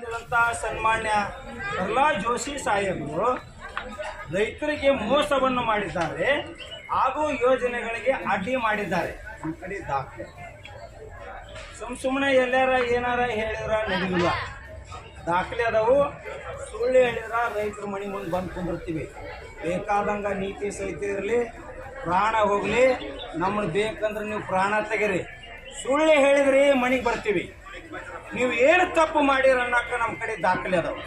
ಮಾಡಿದಂಥ ಸನ್ಮಾನ್ಯ ಪ್ರಹ್ಲಾದ್ ಜೋಶಿ ಸಾಹೇಬರು ರೈತರಿಗೆ ಮೋಸವನ್ನು ಮಾಡಿದ್ದಾರೆ ಹಾಗೂ ಯೋಜನೆಗಳಿಗೆ ಅಡ್ಡಿ ಮಾಡಿದ್ದಾರೆ. ನಮ್ಮ ಕಡೆ ದಾಖಲೆ. ಸುಮ್ ಸುಮ್ಮನೆ ಎಲ್ಲಾರ ಏನಾರ ಹೇಳಿದ್ರ ನಡೆಯಿಲ್ಲ. ದಾಖಲೆ ಅದಾವು. ಸುಳ್ಳು ಹೇಳಿದ್ರ ರೈತರ ಮನೆ ಮುಂದೆ ಬಂದು ಕುಂದಿರ್ತೀವಿ. ಬೇಕಾದಂಗ ನೀತಿ ಸಹಿತ ಇರಲಿ, ಪ್ರಾಣ ಹೋಗಲಿ ನಮ್ಮನ್ನು ಬೇಕಂದ್ರೆ ನೀವು ಪ್ರಾಣ ತೆಗೀರಿ. ಸುಳ್ಳು ಹೇಳಿದ್ರಿ ಮನೆಗೆ ಬರ್ತೀವಿ. ನೀವು ಏನು ತಪ್ಪು ಮಾಡಿರ ನಮ್ಮ ಕಡೆ ದಾಖಲೆ ಅದಾವೆ.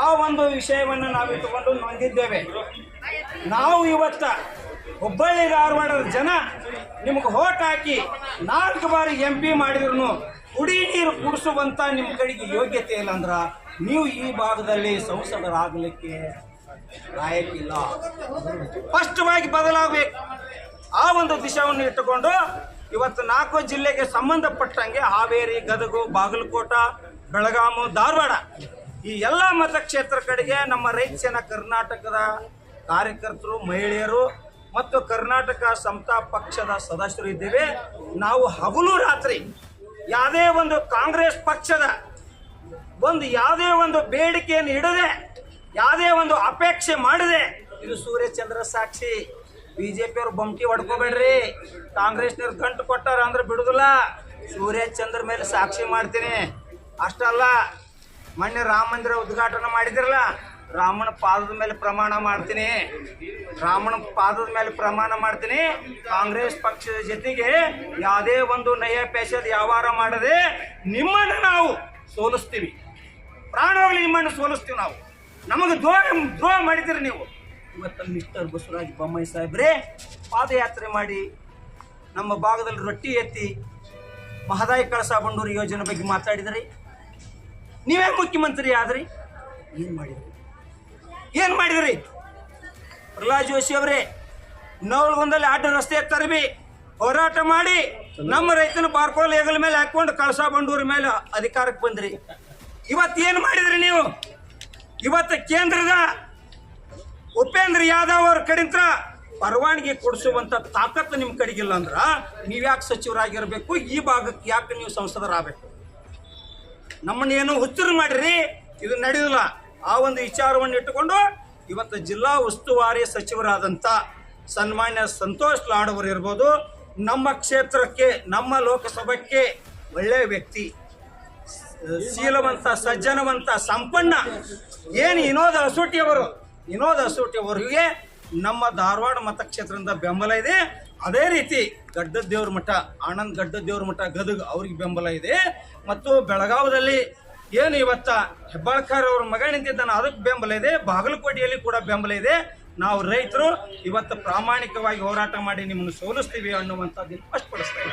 ಆ ಒಂದು ವಿಷಯವನ್ನು ನಾವು ಇಟ್ಟುಕೊಂಡು ನೊಂದಿದ್ದೇವೆ. ನಾವು ಇವತ್ತ ಹುಬ್ಬಳ್ಳಿ ಧಾರವಾಡದ ಜನ ನಿಮ್ಗೆ ಹೋಟ್ ಹಾಕಿ ನಾಲ್ಕು ಬಾರಿ ಎಂ ಪಿ ಮಾಡಿದ್ರು ಕುಡಿ ನೀರು ಕುಡಿಸುವಂತ ನಿಮ್ಮ ಕಡೆಗೆ ಯೋಗ್ಯತೆ ಇಲ್ಲ ಅಂದ್ರೆ ನೀವು ಈ ಭಾಗದಲ್ಲಿ ಸಂಸದರಾಗಲಿಕ್ಕೆ ಲಾಯಕ್ಕಿಲ್ಲ ಸ್ಪಷ್ಟವಾಗಿ ಬದಲಾಗಬೇಕು. ಆ ಒಂದು ದಿಶಾವನ್ನು ಇಟ್ಟುಕೊಂಡು ಇವತ್ತು ನಾಲ್ಕು ಜಿಲ್ಲೆಗೆ ಸಂಬಂಧಪಟ್ಟಂಗೆ ಹಾವೇರಿ, ಗದಗು, ಬಾಗಲಕೋಟ, ಬೆಳಗಾಮು, ಧಾರವಾಡ ಈ ಎಲ್ಲ ಮತಕ್ಷೇತ್ರ ಕಡೆಗೆ ನಮ್ಮ ರೈತ ಸೇನಾ ಕರ್ನಾಟಕದ ಕಾರ್ಯಕರ್ತರು, ಮಹಿಳೆಯರು ಮತ್ತು ಕರ್ನಾಟಕ ಸಮತಾ ಪಕ್ಷದ ಸದಸ್ಯರು ಇದ್ದೇವೆ. ನಾವು ಹಗಲು ರಾತ್ರಿ ಯಾವುದೇ ಒಂದು ಕಾಂಗ್ರೆಸ್ ಪಕ್ಷದ ಒಂದು ಯಾವುದೇ ಒಂದು ಬೇಡಿಕೆಯನ್ನು ಇಡದೆ, ಯಾವುದೇ ಒಂದು ಅಪೇಕ್ಷೆ ಮಾಡದೆ, ಇದು ಸೂರ್ಯಚಂದ್ರ ಸಾಕ್ಷಿ. ಬಿಜೆಪಿಯವ್ರು ಬೊಮ್ಟಿ ಹೊಡ್ಕೋಬೇಡ್ರಿ. ಕಾಂಗ್ರೆಸ್ನವ್ರು ಗಂಟು ಕೊಟ್ಟಾರ ಅಂದ್ರೆ ಬಿಡುದಿಲ್ಲ. ಸೂರ್ಯ ಚಂದ್ರ ಮೇಲೆ ಸಾಕ್ಷಿ ಮಾಡ್ತೀನಿ. ಅಷ್ಟಲ್ಲ, ಮೊನ್ನೆ ರಾಮ ಮಂದಿರ ಉದ್ಘಾಟನೆ ಮಾಡಿದಿರಲ್ಲ, ರಾಮನ ಪಾದದ ಮೇಲೆ ಪ್ರಮಾಣ ಮಾಡ್ತೀನಿ. ರಾಮನ ಪಾದದ ಮೇಲೆ ಪ್ರಮಾಣ ಮಾಡ್ತೀನಿ. ಕಾಂಗ್ರೆಸ್ ಪಕ್ಷದ ಜೊತೆಗೆ ಯಾವುದೇ ಒಂದು ನಯ ಪೇಶದ ವ್ಯವಹಾರ ಮಾಡದೆ ನಿಮ್ಮನ್ನು ನಾವು ಸೋಲಿಸ್ತೀವಿ. ಪ್ರಾಣವಾಗಿ ನಿಮ್ಮನ್ನು ಸೋಲಿಸ್ತೀವಿ ನಾವು. ನಮಗೆ ದ್ರೋಹ ದ್ರೋಹ ಮಾಡಿದಿರಿ ನೀವು. ಇವತ್ತು ಮಿಸ್ಟರ್ ಬಸವರಾಜ್ ಬೊಮ್ಮಾಯಿ ಸಾಹೇಬ್ರೇ ಪಾದಯಾತ್ರೆ ಮಾಡಿ ನಮ್ಮ ಭಾಗದಲ್ಲಿ ರೊಟ್ಟಿ ಎತ್ತಿ ಮಹದಾಯಿ ಕಳಸ ಬಂಡೂರು ಯೋಜನೆ ಬಗ್ಗೆ ಮಾತಾಡಿದ್ರಿ. ನೀವೇ ಮುಖ್ಯಮಂತ್ರಿ ಆದ್ರಿ. ಏನು ಮಾಡಿದ್ರಿ? ಏನು ಮಾಡಿದ್ರಿ? ಪ್ರಹ್ಲಾದ್ ಜೋಶಿ ಅವರೇ ನವಲ್ಗೊಂದಲ್ಲಿ ಆಟೋ ರಸ್ತೆ ತರಬಿ ಹೋರಾಟ ಮಾಡಿ ನಮ್ಮ ರೈತನ ಬಾರ್ಕೋಲ್ ಹೆಗಲ ಮೇಲೆ ಹಾಕೊಂಡು ಕಳಸ ಬಂಡೂರ ಮೇಲೆ ಅಧಿಕಾರಕ್ಕೆ ಬಂದ್ರಿ. ಇವತ್ತು ಏನು ಮಾಡಿದ್ರಿ ನೀವು? ಇವತ್ತು ಕೇಂದ್ರದ ಉಪೇಂದ್ರ ಯಾದವ್ ಅವ್ರ ಕಡೆಂತ್ರ ಪರವಾನಗಿ ಕೊಡಿಸುವಂತ ತಾಕತ್ತು ನಿಮ್ಮ ಕಡೆಗಿಲ್ಲ ಅಂದ್ರ ನೀವ್ಯಾಕೆ ಸಚಿವರಾಗಿರ್ಬೇಕು? ಈ ಭಾಗಕ್ಕೆ ಯಾಕೆ ನೀವು ಸಂಸದರಾಗಬೇಕು ನಮ್ಮನ್ನೇನು ಹುಚ್ಚರು ಮಾಡಿರಿ, ಇದು ನಡೆಯಲ್ಲ ಆ ಒಂದು ವಿಚಾರವನ್ನು ಇಟ್ಟುಕೊಂಡು ಇವತ್ತು ಜಿಲ್ಲಾ ಉಸ್ತುವಾರಿ ಸಚಿವರಾದಂಥ ಸನ್ಮಾನ್ಯ ಸಂತೋಷ್ ಲಾಡ್ ಅವರು ಇರ್ಬೋದು, ನಮ್ಮ ಕ್ಷೇತ್ರಕ್ಕೆ, ನಮ್ಮ ಲೋಕಸಭಕ್ಕೆ ಒಳ್ಳೆಯ ವ್ಯಕ್ತಿ. ಶೀಲವಂತ, ಸಜ್ಜನವಂತ, ಸಂಪನ್ನ, ಏನು ವಿನೋದ ಅಸೂಟಿ ಅವರು? ವಿನೋದ್ ಅಸೋಟಿ ಅವರಿಗೆ ನಮ್ಮ ಧಾರವಾಡ ಮತಕ್ಷೇತ್ರದಿಂದ ಬೆಂಬಲ ಇದೆ. ಅದೇ ರೀತಿ ಗಡ್ಡದ ದೇವ್ರ ಮಠ, ಆನಂದ್ ಗಡ್ಡದ ದೇವ್ರ ಮಠ, ಗದಗ ಅವ್ರಿಗೆ ಬೆಂಬಲ ಇದೆ. ಮತ್ತು ಬೆಳಗಾವದಲ್ಲಿ ಏನು ಇವತ್ತ ಹೆಬ್ಬಾಳ್ಕರ್ ಅವ್ರ ಮಗ ನಿಂತಿದ್ದಾನೆ, ಅದಕ್ಕೆ ಬೆಂಬಲ ಇದೆ. ಬಾಗಲಕೋಟೆಯಲ್ಲಿ ಕೂಡ ಬೆಂಬಲ ಇದೆ. ನಾವು ರೈತರು ಇವತ್ತು ಪ್ರಾಮಾಣಿಕವಾಗಿ ಹೋರಾಟ ಮಾಡಿ ನಿಮ್ಮನ್ನು ಸೋಲಿಸ್ತೀವಿ ಅನ್ನುವಂಥದ್ದನ್ನು ಸ್ಪಷ್ಟಪಡಿಸ್ತೇವೆ